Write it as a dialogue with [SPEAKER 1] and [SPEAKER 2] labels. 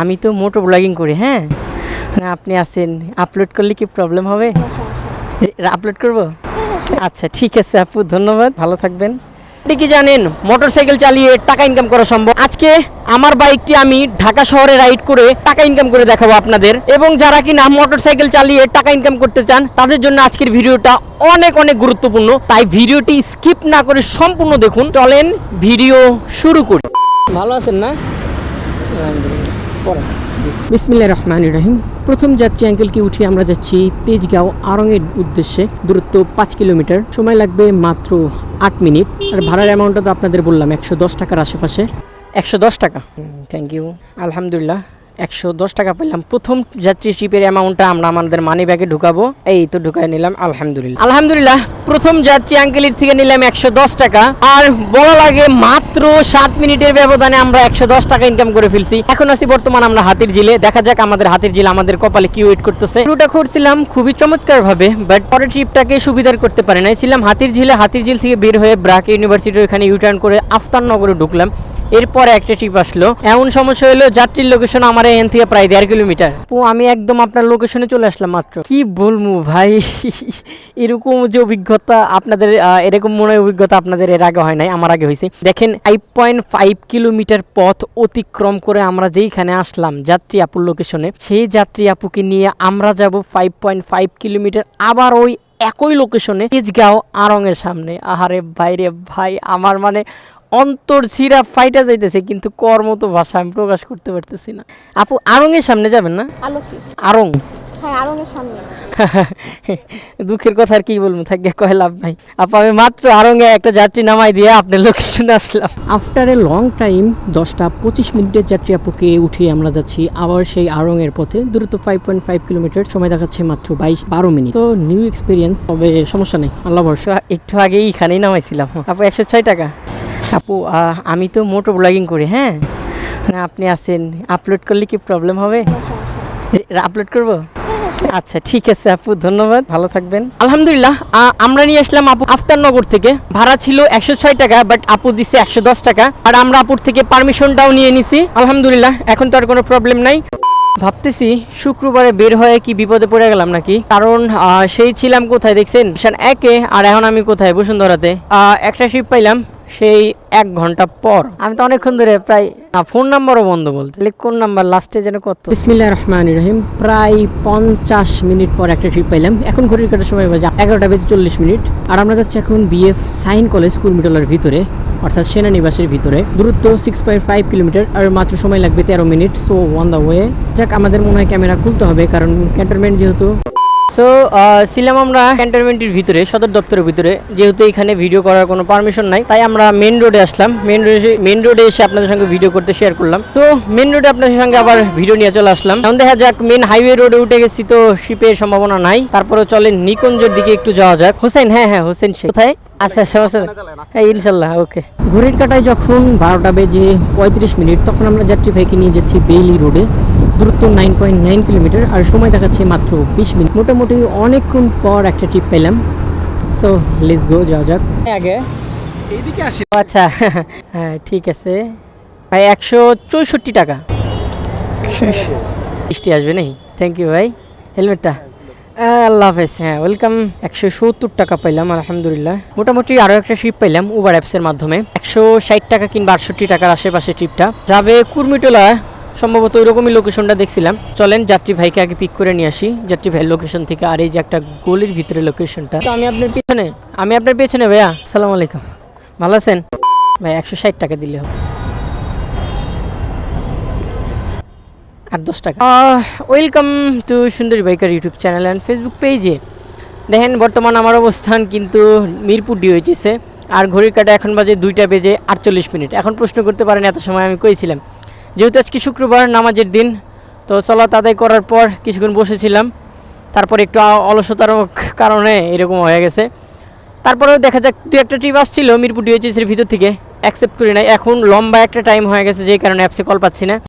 [SPEAKER 1] আমি তো মোটো ব্লগিং করি হ্যাঁ? না, আপনি আসেন। আপলোড করলে কি প্রবলেম হবে? আপলোড করব? আচ্ছা ঠিক আছে আপু, ধন্যবাদ, ভালো থাকবেন। আপনি কি জানেন মোটরসাইকেল চালিয়ে টাকা ইনকাম করা সম্ভব? আজকে আমার বাইকটি আমি ঢাকা শহরে রাইড করে টাকা ইনকাম করে দেখাবো আপনাদের। এবং যারা কিনা মোটরসাইকেল চালিয়ে টাকা ইনকাম করতে চান, তাদের জন্য আজকের ভিডিওটা অনেক অনেক গুরুত্বপূর্ণ। তাই ভিডিওটি স্কিপ না করে সম্পূর্ণ দেখুন। চলেন ভিডিও শুরু করি। ভালো আছেন না? বিসমিল্লাহ রহমান রহিম। প্রথম যাত্রী অ্যাঙ্কেলকে উঠে আমরা যাচ্ছি তেজগাঁও আরঙের উদ্দেশ্যে। দূরত্ব পাঁচ কিলোমিটার। সময় লাগবে মাত্র আট মিনিট। আর ভাড়ার অ্যামাউন্টটা তো আপনাদের বললাম একশো দশ টাকার আশেপাশে। একশো দশ টাকা। থ্যাংক ইউ আলহামদুলিল্লাহ। একশো দশ টাকা পেলাম। প্রথম যাত্রী ট্রিপের অ্যামাউন্টটা আমরা আমাদের মানি ব্যাগে ঢুকাবো। এই তো ঢুকাই নিলাম, আলহামদুলিল্লাহ। আলহামদুলিল্লাহ, প্রথম যাত্রী আঙ্কেলের থেকে নিলাম একশো দশ টাকা। আর বলা লাগে মাত্র সাত মিনিটের ব্যবধানে আমরা একশো দশ টাকা ইনকাম করে ফেলছি। এখন আছি বর্তমান আমরা হাতির ঝিলে। দেখা যাক আমাদের হাতির ঝিল আমাদের কপালে কি ওয়েট করতেছে। শুরুটা করছিলাম খুবই চমৎকার ভাবে বাট পরের ট্রিপটাকে সুবিধার করতে পারে নাই। ছিলাম হাতির ঝিলে। হাতির ঝিল থেকে বের হয়ে ব্রাক ইউনিভার্সিটির ওখানে ইউটার্ন করে আফতারনগরে ঢুকলাম। এরপরে একটা ট্রিপ আসলো। এমন সমস্যা হলো যাত্রীর লোকেশন আমার এখান থেকে প্রায় দেড় কিলোমিটার। ও আমি একদম আপনার লোকেশনে চলে আসলাম মাত্র। কি বলব ভাই? এরকম যে অভিজ্ঞতা আপনাদের এরকম মনে হয় অভিজ্ঞতা আপনাদের এর আগে হয় নাই, আমার আগে হয়েছে। দেখেন ফাইভ পয়েন্ট ফাইভ কিলোমিটার পথ অতিক্রম করে আমরা যেইখানে আসলাম যাত্রী আপুর লোকেশনে সেই যাত্রী আপুকে নিয়ে আমরা যাব ফাইভ পয়েন্ট ফাইভ কিলোমিটার আবার ওই একই লোকেশনে তেজগাঁও আরঙের সামনে। আহারে বাইরে ভাই, আমার মানে অন্তর ছিঁড়া ফাইটা যাইতেছে কিন্তু কর মতো ভাষা আমি প্রকাশ করতে পারতেছি না। আপু আরঙের সামনে যাবেন না?
[SPEAKER 2] আলোকিত
[SPEAKER 1] আরং?
[SPEAKER 2] হ্যাঁ সামনে।
[SPEAKER 1] দুঃখের কথা আর কি বলব থাকে কয় লাভ নাই। আপু আমি মাত্র আরঙে একটা যাত্রী নামাই দিয়ে আপনার লোকেশনে আসলাম। আফটার এ লং টাইম দশটা পঁচিশ মিনিটের যাত্রী আপুকে উঠিয়ে আমরা যাচ্ছি আবার সেই আরঙের পথে। দূরত্ব ফাইভ পয়েন্ট ফাইভ কিলোমিটার সময় দেখাচ্ছে মাত্র বাইশ বারো মিনিট। তো নিউ এক্সপিরিয়েন্স তবে সমস্যা নেই আল্লাহ ভরসা। একটু আগেই এখানেই নামাইছিলাম। আপু একশো ছয় টাকা? আপু আমি তো মোটো ব্লগিং করি হ্যাঁ? না, আপনি আছেন। আপলোড করলে কি প্রবলেম হবে? আপলোড করব? আচ্ছা ঠিক আছে আপু, ধন্যবাদ, ভালো থাকবেন। আলহামদুলিল্লাহ আমরা নিয়ে আসলাম আপু আফতারনগর থেকে। ভাড়া ছিল একশো ছয় টাকা বাট আপু দিছে একশো দশ টাকা। আর আমরা আপুর থেকে পারমিশনটাও নিয়ে নিছি। আলহামদুলিল্লাহ, এখন তো আর কোনো প্রবলেম নাই। ভাবতেছি শুক্রবারে বের হয়ে কি বিপদে পড়ে গেলাম নাকি? কারণ সেই ছিলাম কোথায়, দেখছেন? একে আর এখন আমি কোথায়? বসুন্ধরাতে। একটা শিপ পাইলাম। সেই এক ঘণ্টা পর। আমি তো অনেকক্ষণ ধরে প্রায় ফোন নাম্বারও বন্ধ বলতে। কোন নাম্বার লাস্টে যেন কত বিসমিল্লাহ রহমান রহিম প্রায় পঞ্চাশ মিনিট পর একটা ট্রিপ পাইলাম। এখন ঘড়ির কাটার সময় বাজে এগারোটা বেজে চল্লিশ মিনিট। আর আমরা যাচ্ছি এখন বিএফ সাইন কলেজ স্কুল কুর্মিটলার ভিতরে অর্থাৎ সেনানিবাসের ভিতরে। দূরত্ব সিক্স পয়েন্ট ফাইভ কিলোমিটার আর মাত্র সময় লাগবে তেরো minute. So on the way যাক আমাদের মনে হয় ক্যামেরা খুলতে হবে কারণ ক্যান্টনমেন্ট যেহেতু সো ছিলাম আমরা ক্যান্টনমেন্টের ভিতরে, সদর দপ্তরের ভিতরে। যেহেতু এখানে ভিডিও করার কোনো পারমিশন নাই, তাই আমরা মেন রোডে আসলাম। মেন রোডে মেন রোডে এসে আপনাদের সঙ্গে ভিডিও করতে শেয়ার করলাম। তো মেন রোডে আপনাদের সঙ্গে আবার ভিডিও নিয়ে চলে আসলাম। এখন দেখা যাক মেন হাইওয়ে রোডে উঠে গেছি তো শিপের সম্ভাবনা নাই। তারপরে চলেন, নিকুঞ্জের দিকে একটু যাওয়া যাক। হোসেন হ্যাঁ হ্যাঁ হোসেন শেখ কোথায়? আচ্ছা সমস্যা নেই। হ্যাঁ ইনশাল্লাহ ওকে ঘড়ির কাটায় যখন বারোটা বেজে পঁয়ত্রিশ মিনিট, তখন আমরা যাত্রী ভাইকে নিয়ে যাচ্ছি বেইলি রোডে দূরত্ব নাইন পয়েন্ট নাইন কিলোমিটার আর সময় দেখাচ্ছে মাত্র বিশ মিনিট। মোটামুটি অনেকক্ষণ পর একটা ট্রিপ পেলাম। সো লেটস গো যাওয়া যাক। আগে।
[SPEAKER 3] এইদিকে আসি।
[SPEAKER 1] আচ্ছা। হ্যাঁ ঠিক আছে। ভাই একশো চৌষট্টি টাকা। বৃষ্টি আসবে নাকি? থ্যাংক ইউ ভাই। হেলমেটটা আল্লাহ হাফেজ। হ্যাঁ ওয়েলকাম একশো সত্তর টাকা পাইলাম আলহামদুলিল্লাহ। মোটামুটি আরও একটা ট্রিপ পাইলাম উবার অ্যাপসের মাধ্যমে। একশো ষাট টাকা কিংবা আটষট্টি টাকার আশেপাশে ট্রিপটা যাবে কুর্মিটোলা। সম্ভবত ওইরকমই লোকেশনটা দেখছিলাম। চলেন, যাত্রী ভাইকে আগে পিক করে নিয়ে আসি। যাত্রী ভাইয়ের লোকেশন থেকে আর এই যে একটা গলির ভিতরে লোকেশনটা আমি আপনার পিছনে, আমি আপনার পেছনে ভাইয়া। আসসালামু আলাইকুম। ভালো আছেন? ভাই, একশো ষাট টাকা দিলে হবে। আর দশ টাকা। Welcome to Sundori biker YouTube channel and Facebook পেজে দেখেন, বর্তমান আমার অবস্থান কিন্তু মিরপুর ডিওইচিসে আর ঘড়ির কাটা এখন বাজে দুইটা বেজে আটচল্লিশ মিনিট। এখন প্রশ্ন করতে পারেন, এত সময় আমি কইছিলাম। যেহেতু আজকে শুক্রবার নামাজের দিন, তো সলাত আদায় করার পর কিছুক্ষণ বসেছিলাম। তারপর একটু অলসতার কারণে এরকম হয়ে গেছে। তারপরেও দেখা যাক, দু একটা ট্রিপ আসছিল, মিরপুর ডিএচএসির ভিতর থেকে অ্যাকসেপ্ট করি নাই। এখন লম্বা একটা টাইম হয়ে গেছে যেই কারণে অ্যাপসে কল পাচ্ছি না।